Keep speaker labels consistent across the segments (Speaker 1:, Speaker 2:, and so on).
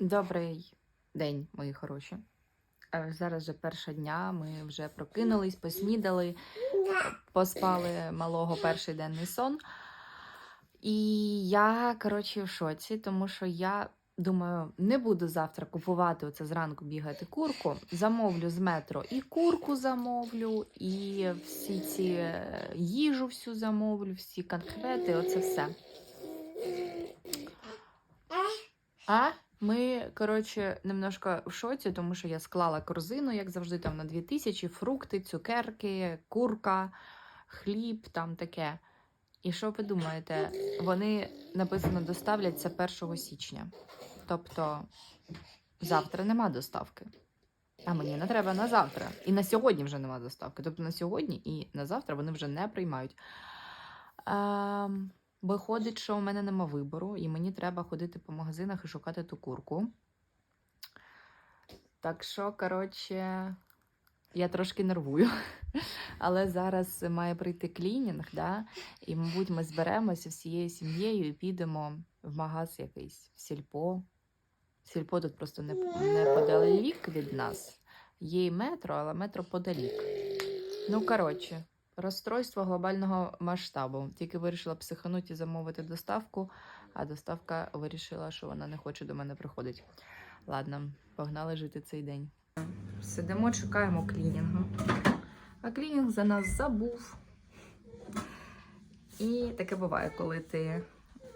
Speaker 1: Добрий день, мої хороші. Е, Зараз вже перша дня. Ми вже прокинулись, поснідали, поспали малого перший денний сон. І я, коротше, в шоці, тому що я думаю, не буду завтра купувати оце зранку бігати курку. Замовлю з метро і курку замовлю, і всі ці е, їжу всю замовлю, всі конкрети, оце все. А ми, коротше, немножко в шоці, тому що я склала корзину, як завжди, там на 2000, фрукти, цукерки, курка, хліб, там таке. І що ви думаєте? Вони написано доставляться 1 січня. Тобто завтра нема доставки. А мені не треба на завтра. І на сьогодні вже нема доставки. Тобто на сьогодні і на завтра вони вже не приймають. Ем, Виходить, що у мене нема вибору, і мені треба ходити по магазинах і шукати ту курку. Так що, коротше, я трошки нервую. Але зараз має прийти клінінг, да? і, мабуть, ми зберемося всією сім'єю і підемо в магаз якийсь, в сільпо. Сільпо тут просто не, неподалік від нас. Є і метро, але метро подалік. Ну, коротше, розстройство глобального масштабу. Тільки вирішила психануть і замовити доставку, а доставка вирішила, що вона не хоче до мене приходити. Ладно, погнали жити цей день. Сидимо, чекаємо клінінгу. А клінінг за нас забув. І таке буває, коли ти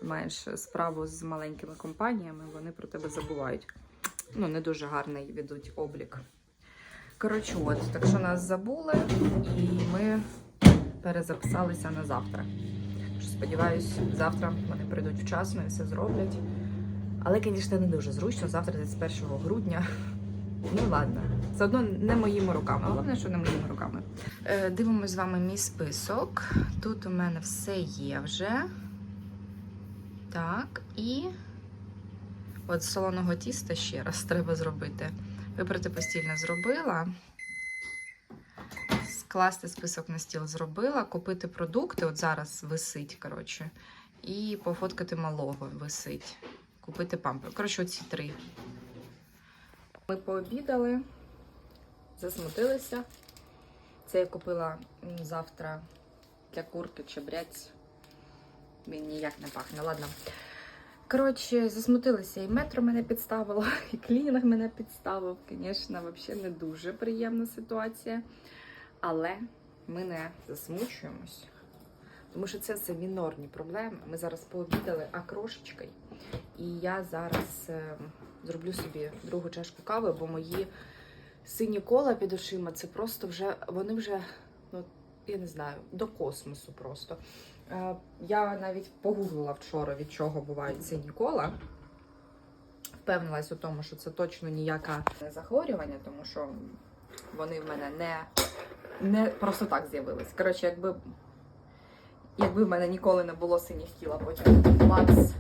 Speaker 1: маєш справу з маленькими компаніями, вони про тебе забувають. Ну, не дуже гарний ведуть облік. Коротше, от, так що нас забули, і ми перезаписалися на завтра. Тож, Сподіваюсь, завтра вони прийдуть вчасно і все зроблять. Але, звісно, не дуже зручно. Завтра 31 грудня. Ну ладно, все одно не моїми руками. Головне, що не моїми руками. Е, дивимось з вами мій список. Тут у мене все є вже. Так, і от солоного тіста ще раз треба зробити. Вибрати постільне зробила. Скласти список на стіл зробила, купити продукти, от зараз висить, коротше, і пофоткати малого висить. Купити пампер. Коротше, оці три. Ми пообідали, засмутилися. Це я купила завтра для курки чебрець. Він ніяк не пахне. Ладно. Коротше, засмутилися, і метро мене підставило, і клінінг мене підставив. Звісно, взагалі не дуже приємна ситуація. Але ми не засмучуємось, тому що це все мінорні проблеми. Ми зараз пообідали окрошечкою, і я зараз е, зроблю собі другу чашку кави, бо мої сині кола під очима це просто вже вони вже, ну я не знаю, до космосу просто. Е, я навіть погуглила вчора, від чого бувають сині кола. Впевнилась у тому, що це точно ніяке захворювання, тому що вони в мене не, не просто так з'явились. Коротше, якби, якби в мене ніколи не було синіх кіл, а потім бац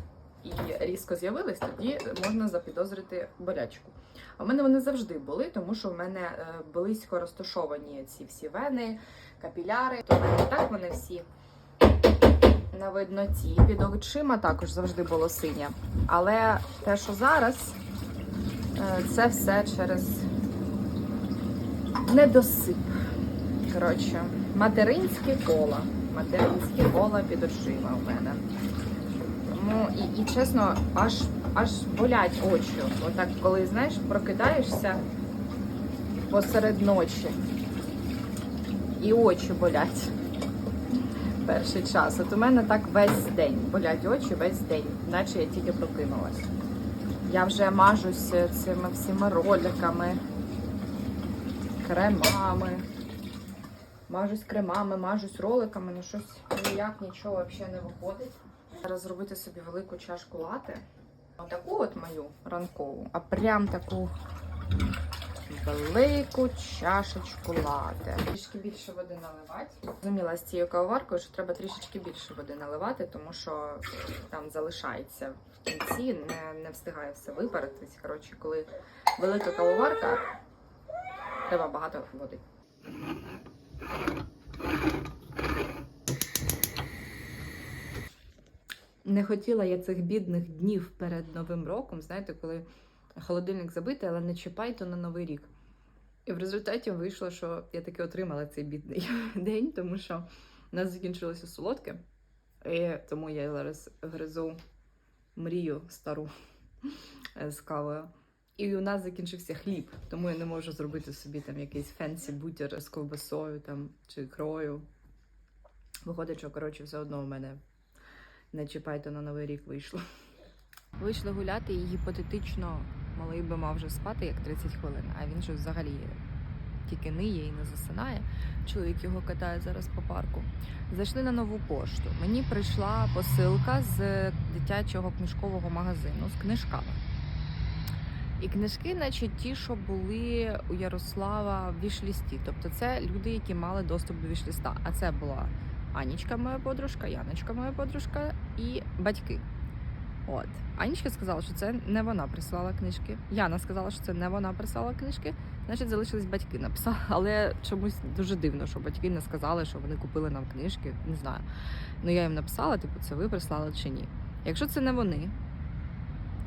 Speaker 1: і різко з'явились, тоді можна запідозрити болячку. А в мене вони завжди були, тому що в мене е, близько розташовані ці всі вени, капіляри. То так вони всі на видноті. Під очима також завжди було синє. Але те, що зараз, е, це все через недосип. Коротше, материнські кола. Материнські кола під очима у мене. Тому і, і чесно, аж аж болять очі. Отак, коли знаєш, прокидаєшся посеред ночі. І очі болять перший час. От у мене так весь день. Болять очі весь день, наче я тільки прокинулась. Я вже мажусь цими всіма роликами, кремами. Мажусь кремами, мажусь роликами, ну щось ніяк нічого взагалі не виходить. Зараз зробити собі велику чашку лати. Таку от мою ранкову, а прям таку велику чашечку лати. Трішки більше води наливати. Зрозуміла з цією кавоваркою, що треба трішечки більше води наливати, тому що там залишається в кінці, не, не встигає все випаритись. Коротше, коли велика кавоварка, треба багато води. Не хотіла я цих бідних днів перед Новим роком, знаєте, коли холодильник забитий, але не чіпайте на новий рік. І в результаті вийшло, що я таки отримала цей бідний день, тому що у нас закінчилося солодке. І тому я зараз гризу мрію стару з кавою. І у нас закінчився хліб, тому я не можу зробити собі там якийсь фенсі бутер з ковбасою там, чи ікрою. Виходить, що коротше, все одно у мене не чіпайте на новий рік вийшло. Вийшли гуляти і гіпотетично малий би мав вже спати як 30 хвилин, а він щось взагалі тільки ниє і не засинає. Чоловік його катає зараз по парку. Зайшли на нову пошту. Мені прийшла посилка з дитячого книжкового магазину з книжками. І книжки, наче ті, що були у Ярослава в вішлісті. Тобто це люди, які мали доступ до вішліста. А це була Анічка, моя подружка, Яночка, моя подружка, і батьки. От. Анічка сказала, що це не вона прислала книжки. Яна сказала, що це не вона прислала книжки. Значить, залишились батьки. Написала, але чомусь дуже дивно, що батьки не сказали, що вони купили нам книжки. Не знаю. Ну я їм написала, типу, це ви прислали чи ні. Якщо це не вони,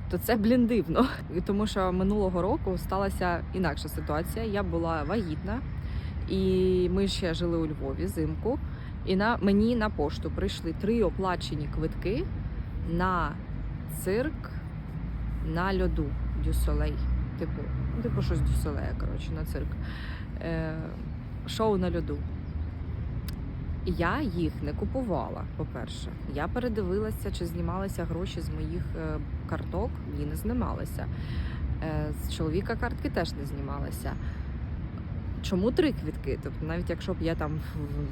Speaker 1: то це блін дивно. Тому що минулого року сталася інакша ситуація. Я була вагітна, і ми ще жили у Львові зимку. І на мені на пошту прийшли три оплачені квитки на цирк на льоду Дюсолей. Типу, ну, типу щось Дюсолея, коротше, на цирк. Е, шоу на льоду. Я їх не купувала, по-перше. Я передивилася, чи знімалися гроші з моїх е, карток. Ні, не знімалися. Е, з чоловіка картки теж не знімалися. Чому три квітки? Тобто, навіть якщо б я там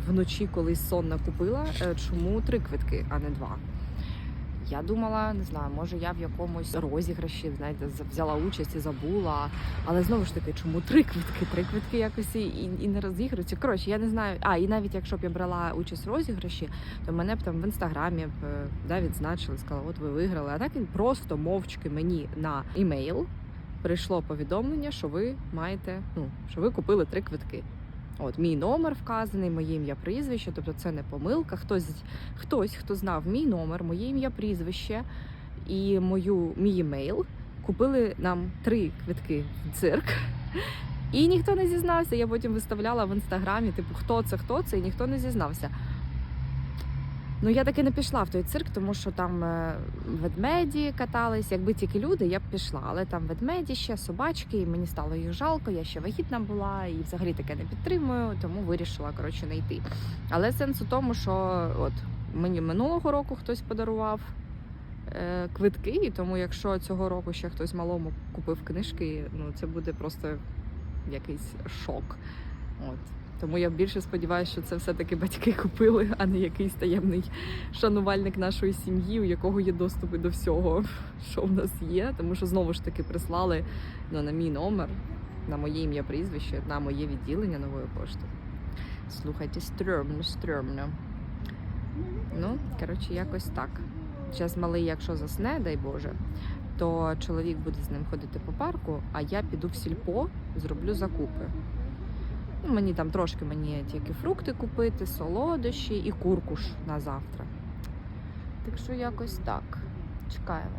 Speaker 1: вночі колись сонно купила, е, чому три квитки, а не два? Я думала, не знаю, може я в якомусь розіграші, знаєте, взяла участь і забула. Але знову ж таки, чому три квитки? Три квитки якось і, і, не розігруються. Коротше, я не знаю. А, і навіть якщо б я брала участь в розіграші, то мене б там в інстаграмі б е, да, відзначили, сказали, от ви виграли. А так він просто мовчки мені на імейл прийшло повідомлення, що ви маєте, ну, що ви купили три квитки. От мій номер вказаний, моє ім'я прізвище, тобто це не помилка. Хтось, хтось, хто знав мій номер, моє ім'я прізвище і мою мій емейл, купили нам три квитки в цирк. І ніхто не зізнався. Я потім виставляла в інстаграмі, типу, хто це, хто це, і ніхто не зізнався. Ну, я таки не пішла в той цирк, тому що там е, ведмеді катались. Якби тільки люди, я б пішла. Але там ведмеді ще, собачки, і мені стало їх жалко. Я ще вагітна була і взагалі таке не підтримую, тому вирішила коротше не йти. Але сенс у тому, що от мені минулого року хтось подарував е, квитки, і тому якщо цього року ще хтось малому купив книжки, ну це буде просто якийсь шок. От. Тому я більше сподіваюся, що це все-таки батьки купили, а не якийсь таємний шанувальник нашої сім'ї, у якого є доступи до всього, що в нас є. Тому що знову ж таки прислали ну, на мій номер, на моє ім'я прізвище, на моє відділення нової пошти. Слухайте, стрьомно, стрьомно. Ну, коротше, якось так. Зараз малий, якщо засне, дай Боже, то чоловік буде з ним ходити по парку, а я піду в сільпо, зроблю закупи. Ну, мені там трошки мені тільки фрукти купити, солодощі і куркуш на завтра. Так що якось так. Чекаємо.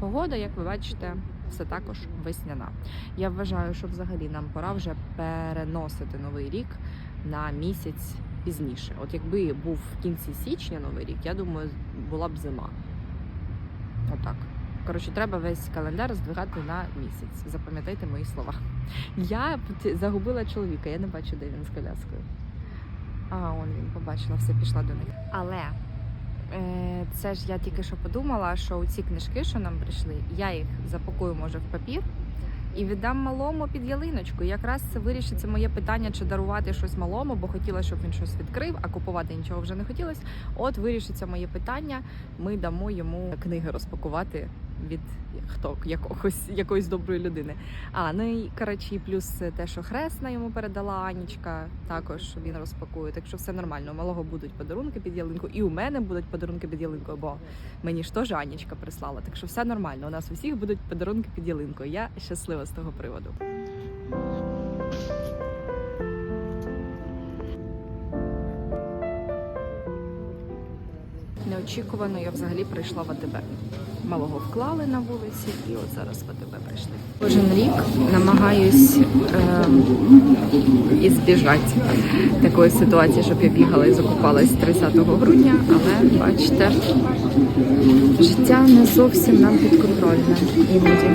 Speaker 1: Погода, як ви бачите, все також весняна. Я вважаю, що взагалі нам пора вже переносити новий рік на місяць пізніше. От якби був в кінці січня новий рік, я думаю, була б зима. Отак. Коротше, треба весь календар здвигати на місяць. Запам'ятайте мої слова. Я загубила чоловіка, я не бачу, де він з коляскою. А, он він побачила, все пішла до них. Але е, це ж я тільки що подумала, що ці книжки, що нам прийшли, я їх запакую, може, в папір і віддам малому під ялиночку. Якраз це вирішиться моє питання, чи дарувати щось малому, бо хотіла, щоб він щось відкрив, а купувати нічого вже не хотілося. От вирішиться моє питання. Ми дамо йому книги розпакувати від хто якогось якоїсь доброї людини. А ну і карачі, плюс те, що хресна йому передала Анічка, також він розпакує. Так що все нормально. У малого будуть подарунки під ялинку, і у мене будуть подарунки під ялинкою, бо мені ж теж Анічка прислала. Так що все нормально. У нас усіх будуть подарунки під ялинкою. Я щаслива з того приводу. Неочікувано я взагалі прийшла в АТБ. Малого вклали на вулиці, і от зараз в АТБ прийшли. Кожен рік намагаюсь е, ізбіжати такої ситуації, щоб я бігала і закупалась 30 грудня, але бачите, життя не зовсім нам підконтрольне іноді.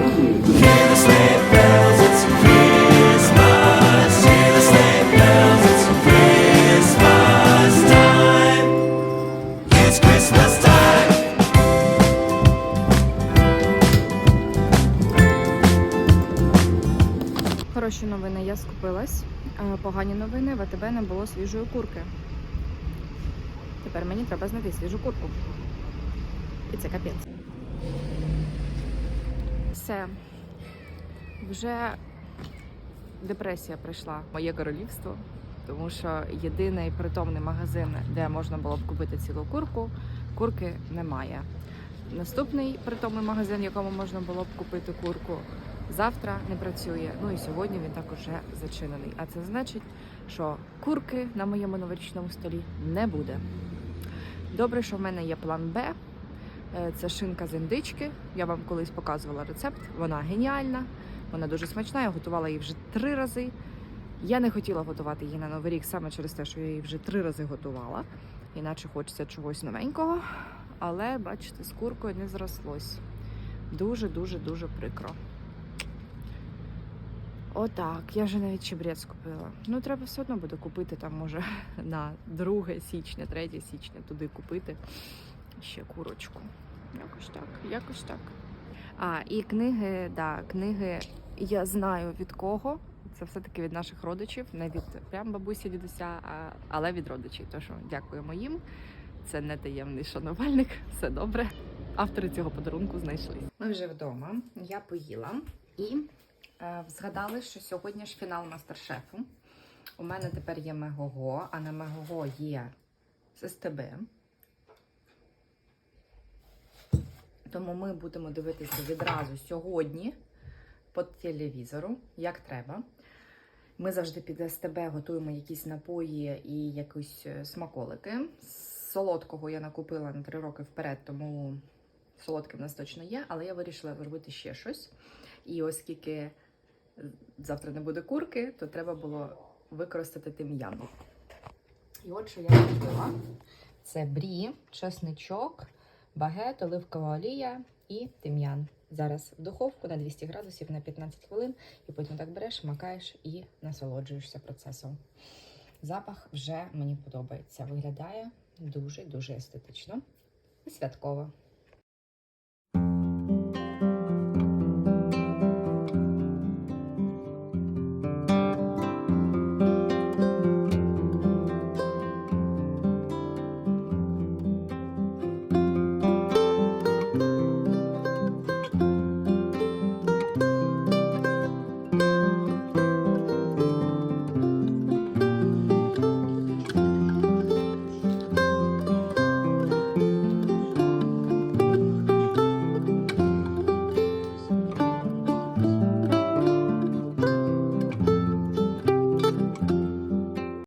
Speaker 1: Я скупилась. Е, Погані новини, в АТБ не було свіжої курки. Тепер мені треба знайти свіжу курку. І це капець. Все. Вже депресія прийшла моє королівство, тому що єдиний притомний магазин, де можна було б купити цілу курку, курки немає. Наступний притомний магазин, в якому можна було б купити курку, завтра не працює. Ну і сьогодні він також вже зачинений. А це значить, що курки на моєму новорічному столі не буде. Добре, що в мене є план Б. Е, Це шинка з індички. Я вам колись показувала рецепт. Вона геніальна, вона дуже смачна. Я готувала її вже три рази. Я не хотіла готувати її на Новий рік саме через те, що я її вже три рази готувала. Іначе хочеться чогось новенького. Але, бачите, з куркою не зрослось. Дуже, дуже, дуже прикро. Отак, я вже навіть чебрець купила. Ну, треба все одно буде купити там, може, на 2 січня, 3 січня туди купити ще курочку. Якось так, якось так. А, і книги, да, книги я знаю від кого. Це все-таки від наших родичів, не від прям бабусі, дідуся, а, але від родичів. Тож дякуємо їм. Це не таємний шанувальник, все добре. Автори цього подарунку знайшлись. Ми вже вдома. Я поїла і згадали, що сьогодні ж фінал мастер-шефу. У мене тепер є Мегого, а на Мегого є СТБ. Тому ми будемо дивитися відразу сьогодні по телевізору, як треба. Ми завжди під СТБ готуємо якісь напої і якісь е, смаколики. Солодкого я накупила на 3 роки вперед, тому солодке в нас точно є, але я вирішила зробити ще щось. І оскільки завтра не буде курки, то треба було використати тим'ян. І от що я купила: це брі, чесничок, багет, оливкова олія і тим'ян. Зараз в духовку на 200 градусів на 15 хвилин, і потім так береш, макаєш і насолоджуєшся процесом. Запах вже мені подобається. Виглядає дуже-дуже естетично і святково.